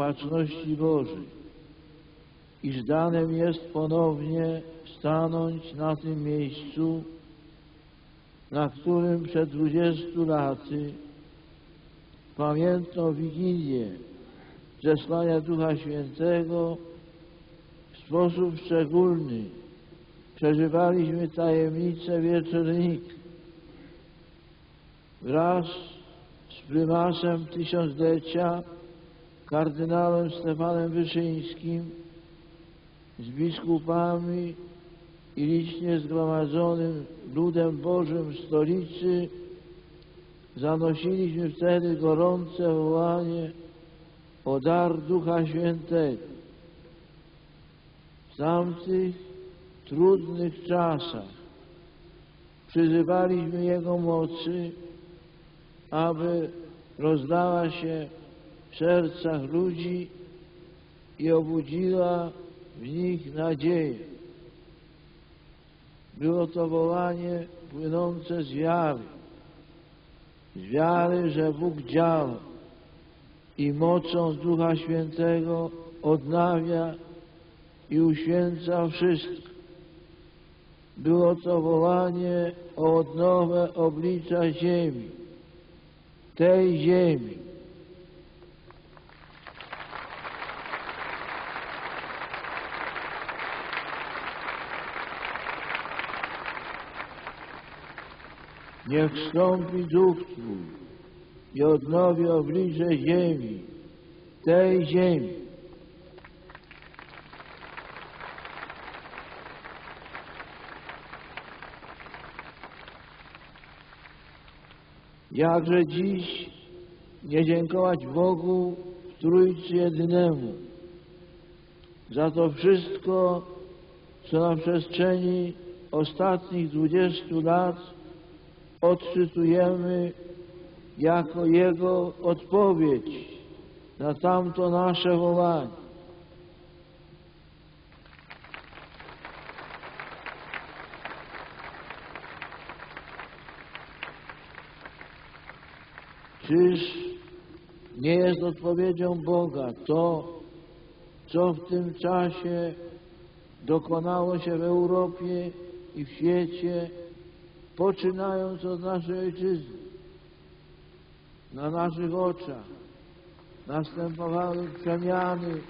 Baczności Bożej, iż danem jest ponownie stanąć na tym miejscu, na którym przed dwudziestu laty pamiętną Wigilię zesłania Ducha Świętego w sposób szczególny. Przeżywaliśmy tajemnicę wieczornika wraz z prymasem tysiąclecia, kardynałem Stefanem Wyszyńskim, z biskupami i licznie zgromadzonym ludem Bożym w stolicy zanosiliśmy wtedy gorące wołanie o dar Ducha Świętego. W tamtych trudnych czasach przyzywaliśmy Jego mocy, aby rozdała się w sercach ludzi i obudziła w nich nadzieję. Było to wołanie płynące z wiary, z wiary, że Bóg działa i mocą Ducha Świętego odnawia i uświęca wszystko. Było to wołanie o odnowę oblicza ziemi, tej ziemi. Niech wstąpi Duch Twój i odnowi oblicze ziemi, tej ziemi. Jakże dziś nie dziękować Bogu w Trójcy Jedynemu za to wszystko, co na przestrzeni ostatnich dwudziestu lat odczytujemy jako Jego odpowiedź na tamto nasze wołanie. Czyż nie jest odpowiedzią Boga to, co w tym czasie dokonało się w Europie i w świecie, poczynając od naszej ojczyzny. Na naszych oczach następowały przemiany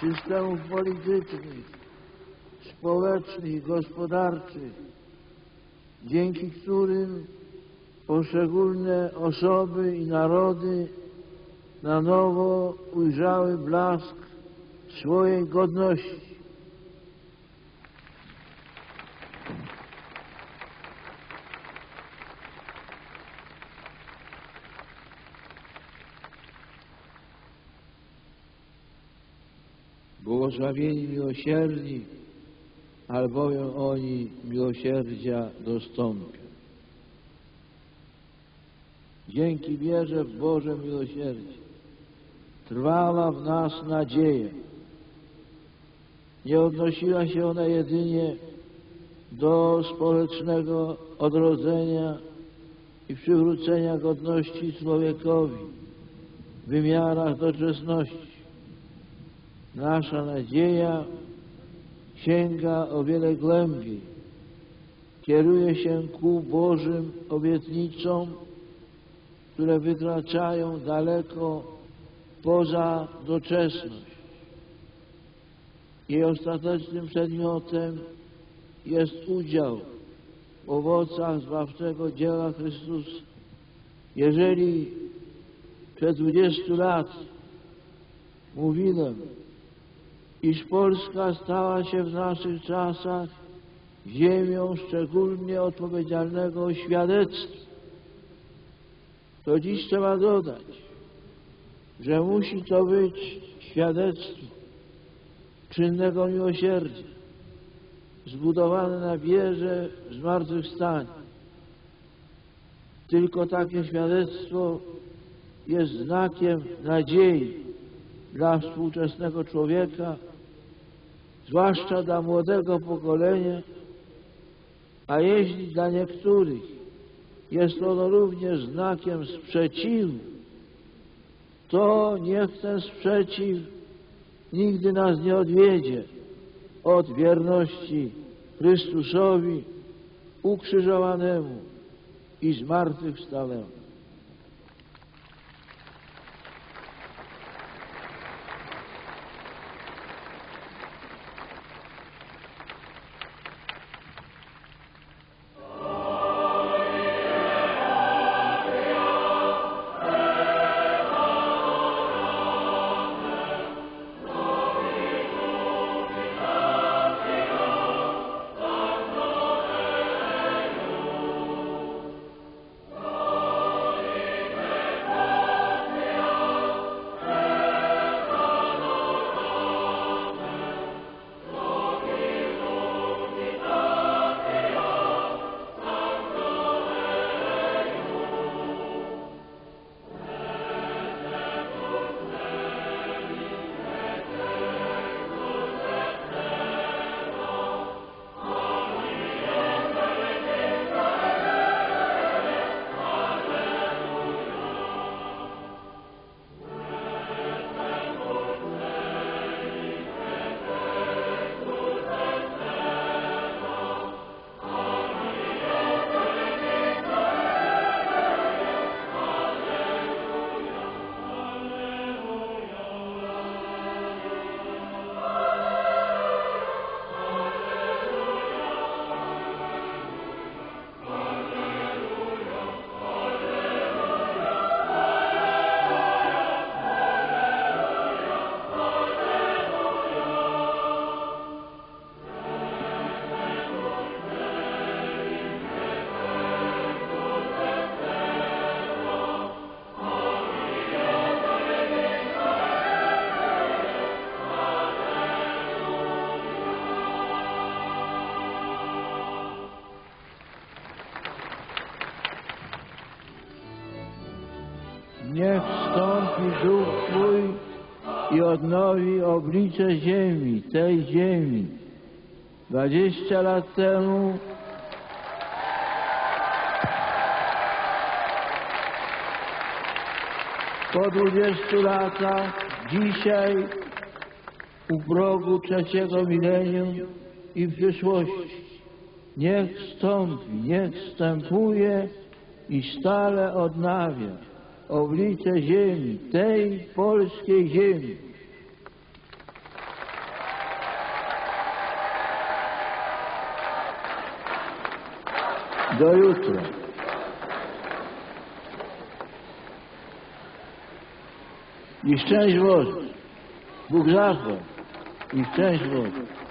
systemów politycznych, społecznych gospodarczych, dzięki którym poszczególne osoby i narody na nowo ujrzały blask swojej godności. Błogosławieni miłosierni, albowiem oni miłosierdzia dostąpią. Dzięki wierze w Boże miłosierdzie trwała w nas nadzieja. Nie odnosiła się ona jedynie do społecznego odrodzenia i przywrócenia godności człowiekowi w wymiarach doczesności. Nasza nadzieja sięga o wiele głębiej, kieruje się ku Bożym obietnicom, które wykraczają daleko poza doczesność. Jej ostatecznym przedmiotem jest udział w owocach zbawczego dzieła Chrystusa. Jeżeli przed 20 lat mówiłem, iż Polska stała się w naszych czasach ziemią szczególnie odpowiedzialnego świadectwa, to dziś trzeba dodać, że musi to być świadectwo czynnego miłosierdzia, zbudowane na wierze w zmartwychwstanie. Tylko takie świadectwo jest znakiem nadziei dla współczesnego człowieka, zwłaszcza dla młodego pokolenia, a jeśli dla niektórych jest ono również znakiem sprzeciwu to niech ten sprzeciw nigdy nas nie odwiedzie od wierności Chrystusowi ukrzyżowanemu i zmartwychwstałemu. Niech wstąpi duch Twój i odnowi oblicze ziemi, tej ziemi. Dwadzieścia lat temu po dwudziestu latach, dzisiaj u progu trzeciego milenium i przyszłości. Niech wstąpi, niech wstępuje i stale odnawia oblicze ziemi, tej polskiej ziemi. Do jutra. I szczęść Boże. Bóg zapłać. I szczęść Boże.